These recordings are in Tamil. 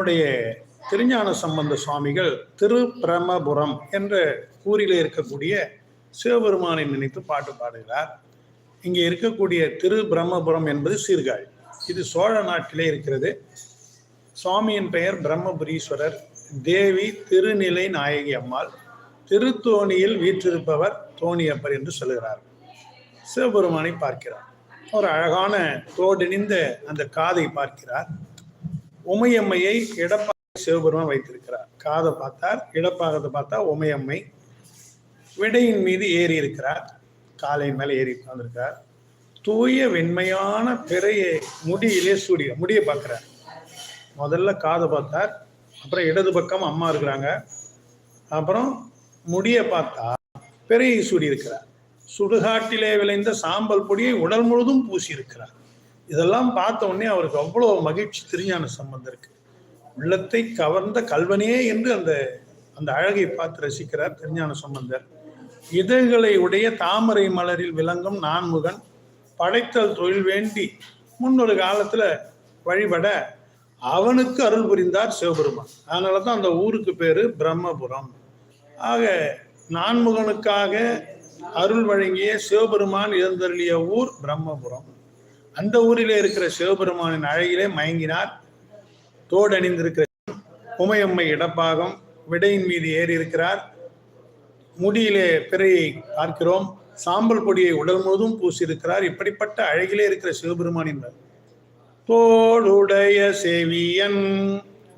நம்முடைய திருஞான சம்பந்த சுவாமிகள் திருப்பிரமபுரம் என்ற ஊரிலே இருக்கக்கூடிய சிவபெருமானை நினைத்து பாட்டு பாடுகிறார். இங்கே இருக்கக்கூடிய திரு பிரம்மபுரம் என்பது சீர்காழி. இது சோழ நாட்டிலே இருக்கிறது. சுவாமியின் பெயர் பிரம்மபுரீஸ்வரர். தேவி திருநிலை நாயகி அம்மாள். திருத்தோணியில் வீற்றிருப்பவர் தோணியப்பர் என்று சொல்கிறார். சிவபெருமானை பார்க்கிறார். ஒரு அழகான தோடிணிந்த அந்த காதை பார்க்கிறார். உமையம்மையை இடப்பாக சிவபெருமான் வைத்திருக்கிறார். காதை பார்த்தார் இடப்பாகத்தை பார்த்தா உமையம்மை. விடையின் மீது ஏறி இருக்கிறார். காலையின் மேலே ஏறி உட்கார்ந்துருக்கார் தூய வெண்மையான பிறையை முடியிலே சூடிய முடியை பார்க்கிறார். முதல்ல காதை பார்த்தார். அப்புறம் இடது பக்கம் அம்மா இருக்கிறாங்க. அப்புறம் முடியை பார்த்தா பிறையை சூடி இருக்கிறார் சுடுகாட்டிலே விளைந்த சாம்பல் பொடியை உடல் முழுதும் பூசி இருக்கிறார் இதெல்லாம் பார்த்த உடனே அவருக்கு அவ்வளோ மகிழ்ச்சி திருஞான சம்பந்தம் இருக்கு. உள்ளத்தை கவர்ந்த கல்வனே என்று அந்த அந்த அழகை பார்த்து ரசிக்கிறார் திருஞான சம்பந்தர். இதழ்களை உடைய தாமரை மலரில் விளங்கும் நான்முகன் படைத்தல் தொழில் வேண்டி முன்னொரு காலத்துல வழிபட அவனுக்கு அருள் புரிந்தார் சிவபெருமான். அதனால தான் அந்த ஊருக்கு பேரு பிரம்மபுரம். ஆக நான்முகனுக்காக அருள் வழங்கிய சிவபெருமான் எழுந்தருளிய ஊர் பிரம்மபுரம். அந்த ஊரிலே இருக்கிற சிவபெருமானின் அழகிலே மயங்கினார். தோடு அணிந்திருக்கிற உமையம்மை இடப்பாகம் விடையின் மீது ஏறி இருக்கிறார் முடியிலே பிறையை பார்க்கிறோம். சாம்பல் பொடியை உடல் முழுதும் பூசியிருக்கிறார். இப்படிப்பட்ட அழகிலே இருக்கிற சிவபெருமானின் தோளுடைய செவியன்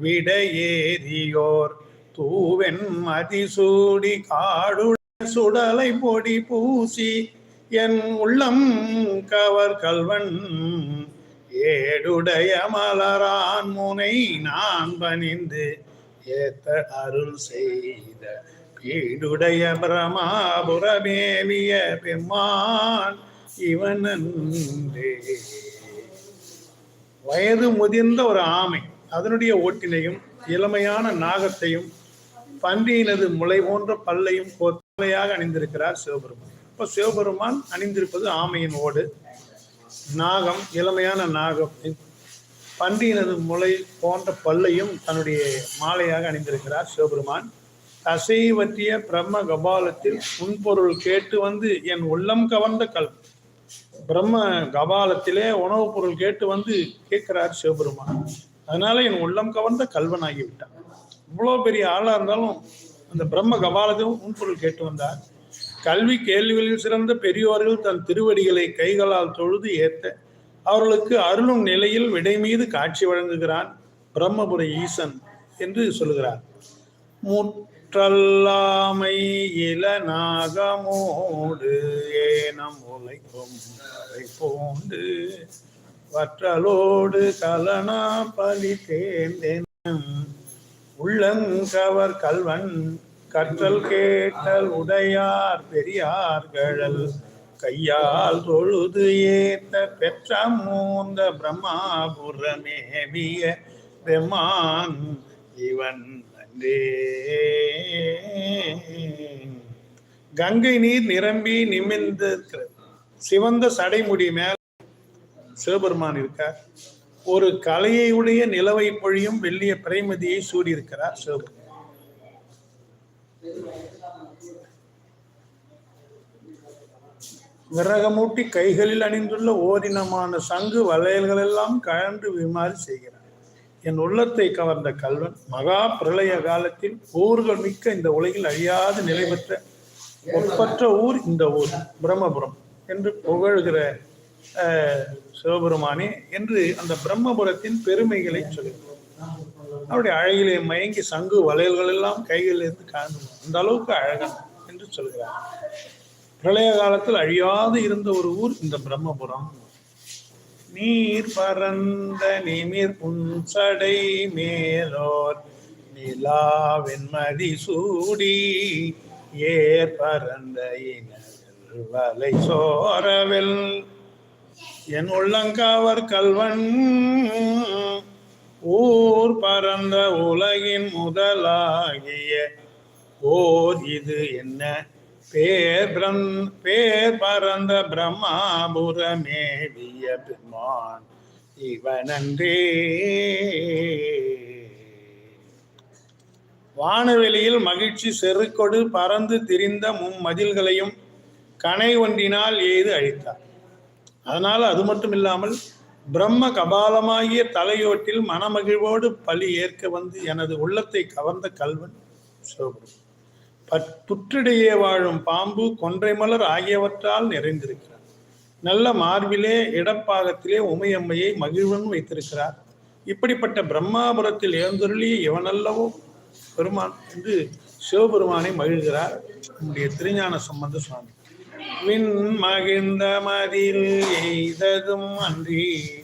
விடையேறியோர். தூவென் மதிசூடி காடு சுடலை பொடி பூசி என் உள்ளம் கவர் கல்வன் ஏடுடைய மலரான் முனை நான் பணிந்து ஏத்த அருள் செய்த பீடுடைய பிரமாபுரமேவிய பெம்மான் இவன் வயது முதிர்ந்த ஒரு ஆமை அதனுடைய ஓட்டினையும் இளமையான நாகத்தையும் பன்றியினது முளை போன்ற பல்லையும் கொத்தலையாக அணிந்திருக்கிறார் சிவபெருமான். அப்போ சிவபெருமான் அணிந்திருப்பது ஆமையின் ஓடு நாகம் இளமையான நாகம் பன்றியினது முளை போன்ற பல்லையும் தன்னுடைய மாலையாக அணிந்திருக்கிறார் சிவபெருமான். தசை பற்றிய பிரம்ம கபாலத்தில் உன்பொருள் கேட்டு வந்து என் உள்ளம் கவர்ந்த கல். பிரம்ம கபாலத்திலே உணவுப் பொருள் கேட்டு வந்து கேட்கிறார் சிவபெருமான். அதனால என் உள்ளம் கவர்ந்த கல்வனாகி விட்டான் இவ்வளோ பெரிய ஆளாக இருந்தாலும் அந்த பிரம்ம கபாலத்திலும் உன்பொருள் கேட்டு வந்தார். கல்வி கேள்விகளில் சிறந்த பெரியோர்கள் தன் திருவடிகளை கைகளால் தொழுது ஏத்த அவர்களுக்கு அருளும் நிலையில் விடை மீது காட்சி வழங்குகிறான் பிரம்மபுர ஈசன் என்று சொல்லுகிறார். முற்றல்லாமை இள நாகமோடு ஏனம் உழைக்கும் அதை போண்டு வற்றலோடு கலனா பலி தேந்தேன் உள்ளங்கவர் கல்வன் கற்றல் கேட்டல் உடையார் பெரியார்களல். கையால் தொழுது ஏத்த பெற்ற மூந்த பிரம்மாபுரமேவிய பெமான் இவன் கங்கை நீர் நிரம்பி நிமிர்ந்திருக்கிறது சிவந்த சடைமுடி மேல் சிவபெருமான் இருக்கார். ஒரு கலையை உடைய நிலவை பொழியும் வெள்ளிய பிரைமதியை சூடியிருக்கிறார் சிவபெருமான். விறகமூட்டி கைகளில் அணிந்துள்ள ஓரினமான சங்கு வளையல்கள் எல்லாம் கழன்று விமாறி செய்கிறார் என் உள்ளத்தை கவர்ந்த கல்வன் மகா பிரளய காலத்தில் ஊர்கள் மிக்க இந்த உலகில் அழியாது நிலை பெற்ற ஒப்பற்ற ஊர் இந்த ஊர் பிரம்மபுரம் என்று புகழ்கிற அஹ், சிவபெருமானே என்று அந்த பிரம்மபுரத்தின் பெருமைகளை சொல்கிறார். அவருடைய அழகிலே மயங்கி சங்கு வளையல்கள் எல்லாம் கைகளிலிருந்து காணும் அந்த அளவுக்கு அழகன் என்று சொல்கிறார். பிரளய காலத்தில் அழியாது இருந்த ஒரு ஊர் இந்த பிரம்மபுரம். நீர் பரந்த நிமிர் புன்சடை மேலோர் நிலா வெண்மதி சூடி ஏர் பரந்த வலை சோரவில் என் உள்ளங்காவர் கல்வன் ஊர் பரந்த உலகின் முதலாகிய ஓர் இது என்ன? பேர் பிரம் பேர் பரந்த பிரம்மாபுரமேவிய பெருமான் இவனன்றே. வானவெளியில் மகிழ்ச்சி செருக்கொடு பறந்து திரிந்த மும்மதில்களையும் கனை ஒன்றினால் எய்து அழித்தார்? அதனால் அது மட்டும் இல்லாமல் பிரம்ம கபாலமாகிய தலையோட்டில் மனமகிழ்வோடு பலி ஏற்க வந்து எனது உள்ளத்தை கவர்ந்த கல்வன் சிவபெருமான் புற்றிடையே வாழும் பாம்பு கொன்றை மலர் ஆகியவற்றால் நிறைந்திருக்கிறார். நல்ல மார்பிலே இடப்பாகத்திலே உமையம்மையை மகிழ்வன் வைத்திருக்கிறார். இப்படிப்பட்ட பிரம்மாபுரத்தில் எழுந்தருளிய இவனல்லவோ பெருமான் என்று சிவபெருமானை மகிழ்கிறார் நம்முடைய திருஞான சம்பந்த சுவாமி. வின் மகிழ்ந்த மதில் எய்ததும் அன்றி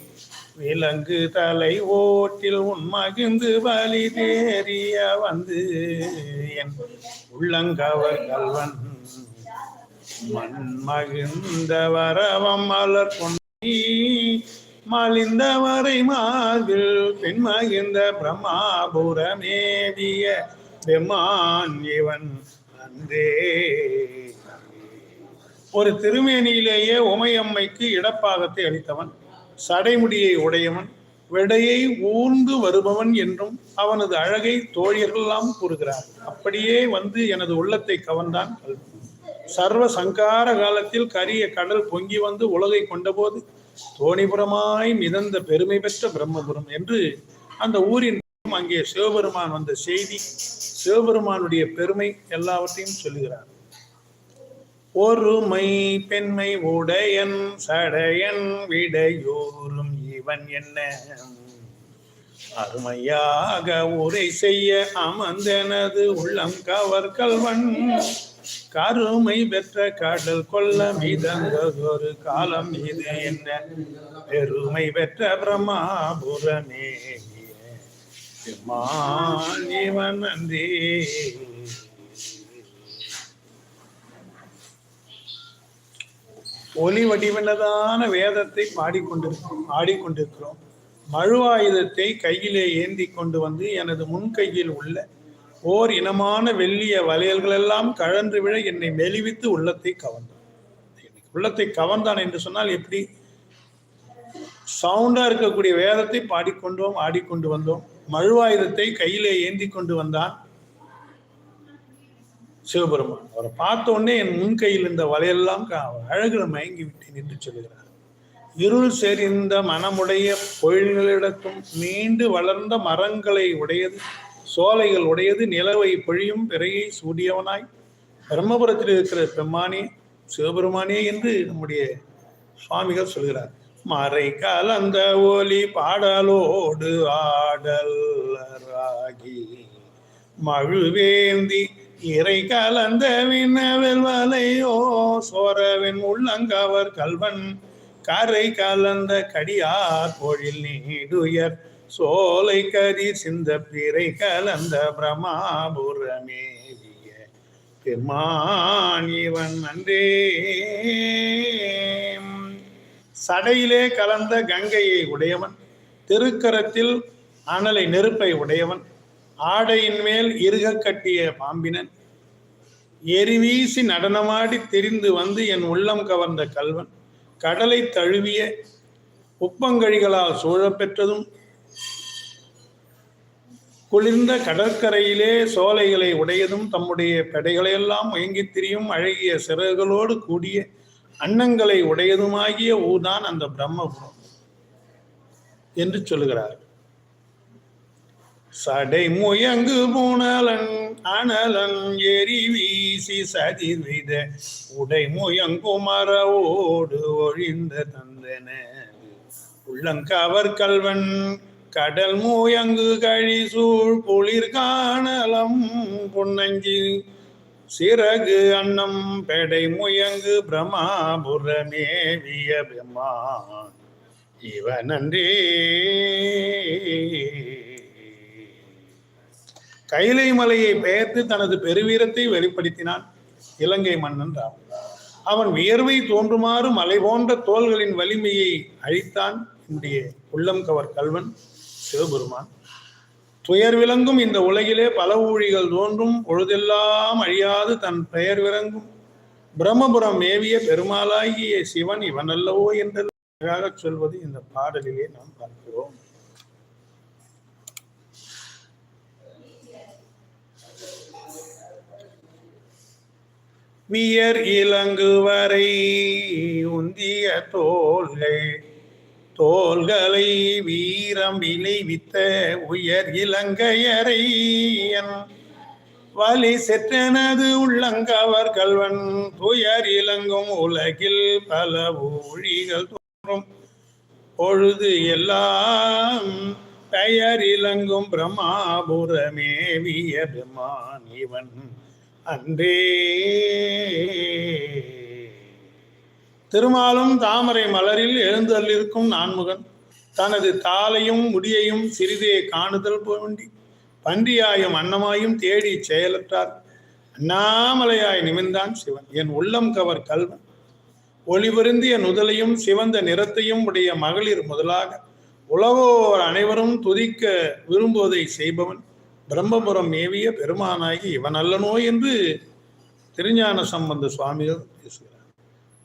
விலங்கு தலை ஓட்டில் உன் மகிழ்ந்து பலி தேறிய வந்து என் உள்ளங்கவர் கல்வன் மண் மகிழ்ந்த வரவம் மலர் கொண்டி மலிந்தவரை மார்பில் பின் மகிழ்ந்த பிரம்மாபுரமேவிய பெம்மான் இவன் அன்றே. ஒரு திருமேனியிலேயே உமையம்மைக்கு இடப்பாகத்தை அளித்தவன் சடைமுடியை உடையவன் விடையை ஊர்ந்து வருபவன் என்றும் அவனது அழகை தோழியர்களெல்லாம் கூறுகிறார். அப்படியே வந்து எனது உள்ளத்தை கவர்ந்தான் கல்வி. சர்வ சங்கார காலத்தில் கரிய கடல் பொங்கி வந்து உலகை கொண்டபோது தோணிபுரமாய் மிதந்த பெருமை பெற்ற பிரம்மபுரம் என்று அந்த ஊரின் அங்கே சிவபெருமான் வந்த செய்தி சிவபெருமானுடைய பெருமை எல்லாவற்றையும் சொல்லுகிறார். ஒருமை பெண்மை உடையன் சடையன் விடையோறும் இவன் என்ன? அருமையாக உரை செய்ய அமர்ந்தனது உள்ளம் கவர் கல்வன். கருமை பெற்ற கடல் கொல்ல மிதந்ததொரு காலம் இது என்ன? பெருமை பெற்ற பிரம்மாபுரமே. இவன் நன்றி ஒலி வடிவினதான வேதத்தை பாடிக்கொண்டிருக்கிறோம் ஆடிக்கொண்டிருக்கிறோம். மழுவாயுதத்தை கையிலே ஏந்தி கொண்டு வந்து எனது முன் கையில் உள்ள ஓர் இனமான வெள்ளிய வளையல்களெல்லாம் கழன்று விழ என்னை மெலிவித்து உள்ளத்தை கவர்ந்தான். உள்ளத்தை கவர்ந்தான் என்று சொன்னால் எப்படி? சவுண்டா இருக்கக்கூடிய வேதத்தை பாடிக்கொண்டோம் ஆடிக்கொண்டு வந்தோம். மழுவாயுதத்தை கையிலே ஏந்தி கொண்டு வந்தான். சிவபெருமான். அவரை பார்த்த உடனே என் முன் கையில் இருந்த வலையெல்லாம் அழகில் மயங்கி விட்டேன் என்று சொல்லுகிறார். இருள் செறிந்த மனமுடைய பொழில்களிடத்தும் நீண்டு வளர்ந்த மரங்களை உடையது சோலைகள் உடையது நிலவை பொழியும் பிறையை சூடியவனாய் பிரம்மபுரத்தில் இருக்கிற பெம்மானே சிவபெருமானே என்று நம்முடைய சுவாமிகள் சொல்கிறார். மறை கலந்த ஒலி பாடலோடு ஆடல் ராகி மழுவேந்தி இறை கலந்த விண்ணவில் வலையோ சோரவின் உள்ளங்கவர் கல்வன் கரை கலந்த கடியார் பொழில் நீடுயர் சோலை கரி சிந்த பிறை கலந்த பிரமாபுரமேவிய பெருமான் இவன் அன்றே. சடையிலே கலந்த கங்கையை உடையவன் திருக்கரத்தில் அனலை நெருப்பை உடையவன் ஆடையின் மேல் இருக கட்டிய பாம்பினன். எரிவீசி நடனமாடி தெரிந்து வந்து என் உள்ளம் கவர்ந்த கல்வன் கடலை தழுவிய உப்பங்கழிகளால் சூழப்பெற்றதும் குளிர்ந்த கடற்கரையிலே சோலைகளை உடையதும் தம்முடைய பெடைகளையெல்லாம் மயங்கித் திரியும் அழகிய சிறகுகளோடு கூடிய அன்னங்களை உடையதுமாகிய ஊதான் அந்த பிரம்மபுரம் என்று சொல்கிறார்கள் சடை முயங்கு புனலன் அனலன் எரி வீசி சதிர்வித உடை முயங்குமரவோடு ஒழிந்த தந்தன. உள்ளங்கவர் கல்வன் கடல் மூயங்கு கழி சூழ் குளிர் காணலம் புன்னஞ்சி. சிறகு அன்னம் பெடை முயங்கு பிரமாபுரமேவிய பெம்மான். இவனன்றே கைலை மலையை பெயர்த்து தனது பெருவீரத்தை வெளிப்படுத்தினான் இலங்கை மன்னன் ராமன் அவன் வியர்வை தோன்றுமாறு மலை போன்ற தோள்களின் வலிமையை அழித்தான் என்னுடைய உள்ளம் கவர் கல்வன் சிவபெருமான். துயர் விளங்கும் இந்த உலகிலே பல ஊழிகள் தோன்றும் பொழுதெல்லாம் அழியாது தன் பெயர் விளங்கும். பிரம்மபுரம் மேவிய பெருமாளாகிய சிவன் இவன் அல்லவோ என்று சொல்வது இந்த பாடலிலே நாம் பார்க்கிறோம். வியர் இலங்கு வரை உந்திய தோள்கள். தோள்களை வீரம் விளைவித்த உயர் இலங்கையரை வலி செற்றனது உள்ளங்கவர் கல்வன் துயர் இலங்கும் உலகில் பல ஊழிகள் தோன்றும். பொழுது எல்லாம் பெயர் இலங்கும் பிரம்மாபுரமேவிய பெருமான் இவன். அன்றே. திருமாலும் தாமரை மலரில் எழுந்தள்ளிருக்கும் நான்முகன் தனது தாளையும் முடியையும் சிறிதே காணுதல் வேண்டி பன்றியாயும் அன்னமாயும் தேடி செயலற்றார். அண்ணாமலையாய் நிமிர்ந்தான் சிவன். என் உள்ளம் கவர் கல்வன். ஒளிபருந்திய நுதலையும் சிவந்த நிறத்தையும் உடைய மகளிர் முதலாக. உலகோர் அனைவரும் துதிக்க விரும்புவதை செய்பவன். பிரம்மபுரம் ஏவிய பெருமானாகி இவன் அல்லனோ என்று திருஞான சம்பந்த சுவாமிகள் பேசுகிறார்.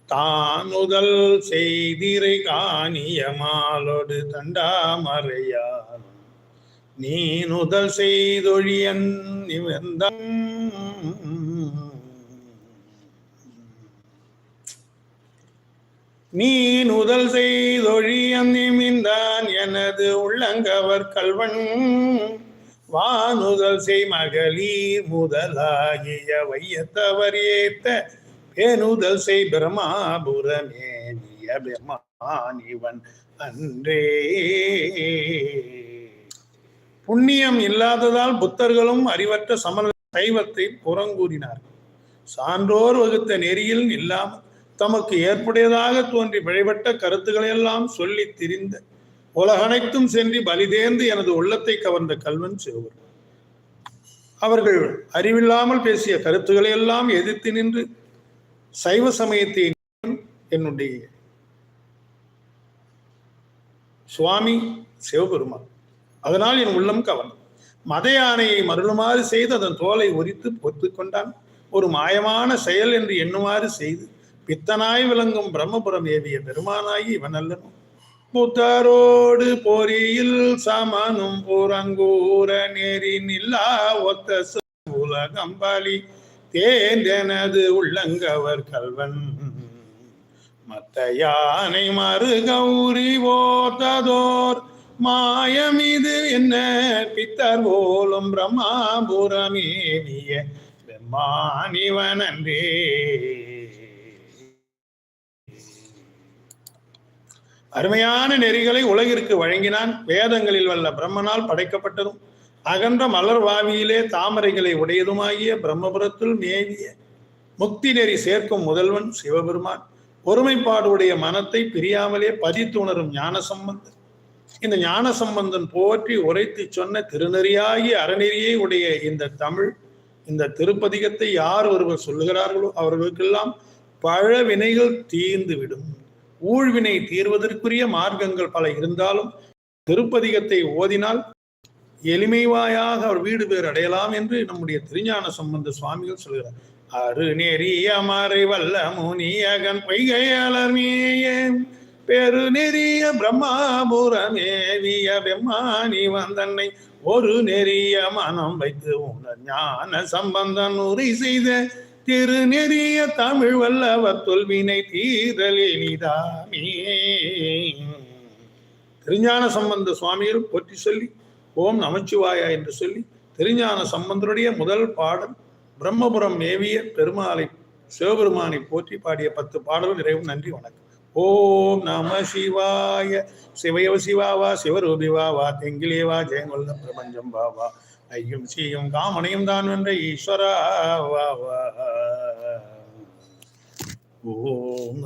தானுதல் செய்திரை காணிய மாலோடு தண்டாமறையார் நீ நுதல் செய்தொழியன் நிவந்தன் நீ நுதல் செய்தொழியன் நிமிந்தான் எனது உள்ளங்கவர் கல்வன். வானுதல் செய் மகளிர் முதலாகிய வையத்தவர் ஏத்த பேணுதல் செய் பிரமாபுரமேனிய பிரமானிவன் இவன் அன்றே. புண்ணியம் இல்லாததால் புத்தர்களும் அறிவற்ற சமர சைவத்தை புறங்கூறினார்கள் சான்றோர் வகுத்த நெறியில் இல்லாமல் தமக்கு ஏற்புடையதாக தோன்றி வழிபட்ட கருத்துக்களை எல்லாம் சொல்லி திரிந்த உலகனைத்தும் சென்று பலிதேர்ந்து எனது உள்ளத்தை கவர்ந்த கல்வன் சிறுவர் அவர்கள் அறிவில்லாமல் பேசிய கருத்துக்களை எல்லாம் எதிர்த்து நின்று சைவ சமயத்தை என்னுடைய சுவாமி சிவபெருமான். அதனால் என் உள்ளம் கவனம் மத யானையை மருளுமாறு செய்து அதன் தோலை ஒரித்து பொத்து கொண்டான். ஒரு மாயமான செயல் என்று எண்ணுமாறு செய்து பித்தனாய் விளங்கும் பிரம்மபுரம் ஏவிய பெருமானாகி இவன் அல்லனும் புத்தரோடு பொறியில் சமனும் புறங்கூற நேரி நில்லா ஒத்த உலகம்பாலி தேர்ந்தெனது உள்ளங்கவர் கல்வன். மத்த யானை மறு கௌரி ஓத்ததோர். மாயம் இது என்ன பித்தர் போலும் பிரம்மாபுரமேவிய பெம்மானிவனன்றே அருமையான நெறிகளை உலகிற்கு வழங்கினான். வேதங்களில் வல்ல பிரம்மனால் படைக்கப்பட்டதும் அகன்ற மலர் வாவியிலே தாமரைகளை உடையதுமாகிய பிரம்மபுரத்தில் மேவிய முக்தி நெறி சேர்க்கும் முதல்வன் சிவபெருமான். ஒருமைப்பாடு உடைய மனத்தை பிரியாமலே பதித்து உணரும் ஞான சம்பந்தன் இந்த ஞான சம்பந்தன் போற்றி உரைத்து சொன்ன திருநெறியாகி அறநெறியை உடைய இந்த தமிழ் இந்த திருப்பதிகத்தை யார் ஒருவர் சொல்லுகிறார்களோ அவர்களுக்கெல்லாம் பழ வினைகள் தீர்ந்து விடும். ஊழ்வினை தீர்வதற்குரிய மார்க்கங்கள் பல இருந்தாலும் திருப்பதிகத்தை ஓதினால் எளிமைவாயாக அவர் வீடு பேர் அடையலாம் என்று நம்முடைய திருஞான சம்பந்த சுவாமிகள் சொல்கிறார். அரு நெறிய மறை வல்ல முனியகன் பொய்கையாளர்மேயே பெரு நெறிய பிரம்மாபுரமேவிய பெம்மானி வந்தன்னை ஒரு நெறிய மனம் வைத்து உணர் ஞான சம்பந்தன் உரை செய்த திருநெறிய தமிழ் வல்லவர் தொல்வினை தீரல் திருஞான சம்பந்த சுவாமிகள் போற்றி சொல்லி ஓம் நமச்சிவாயா என்று சொல்லி திருஞான சம்பந்தருடைய முதல் பாடல் பிரம்மபுரம் மேவிய பெருமாளை சிவபெருமானை போற்றி பாடிய பத்து பாடலும் நிறைவும் நன்றி வணக்கம். ஓம் நம சிவாய சிவயவ சிவாவா சிவரூபிவாவா தெங்கிலேவா ஜெயங்கொல்ல பிரபஞ்சம் பாவா ஐயும் சீயும் காமனையும் தான் வென்ற ஈஸ்வரா ஓம்